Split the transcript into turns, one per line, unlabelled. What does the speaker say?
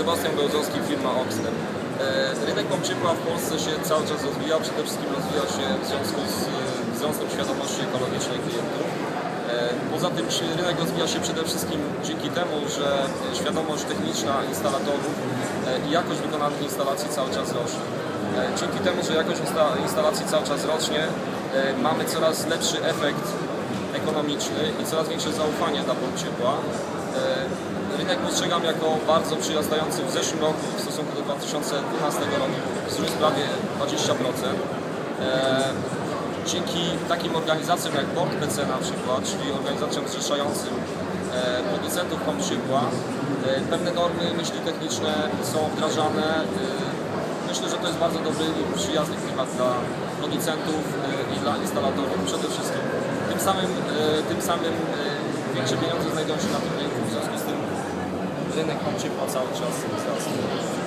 Sebastian Bełżowski, firma Oxner. Rynek pomp ciepła w Polsce się cały czas rozwija, przede wszystkim rozwija się w związku z wzrostem świadomości ekologicznej klientów. E, Poza tym rynek rozwija się przede wszystkim dzięki temu, że świadomość techniczna instalatorów e, i jakość wykonanych instalacji cały czas rośnie. E, Dzięki temu, że jakość insta- instalacji cały czas rośnie, mamy coraz lepszy efekt ekonomiczny i coraz większe zaufanie dla pomp ciepła. Rynek postrzegam jako bardzo przyrastający w zeszłym roku w stosunku do 2012 roku wzrósł prawie 20%. E, Dzięki takim organizacjom jak Port PC na przykład, czyli organizacjom zrzeszającym e, producentów pomp ciepła, e, pewne normy myśli techniczne są wdrażane. Myślę, że to jest bardzo dobry i przyjazny klimat dla producentów i dla instalatorów przede wszystkim. Tym samym, tym samym większe pieniądze znajdują się na tym rynku, w związku z tym rynek pomp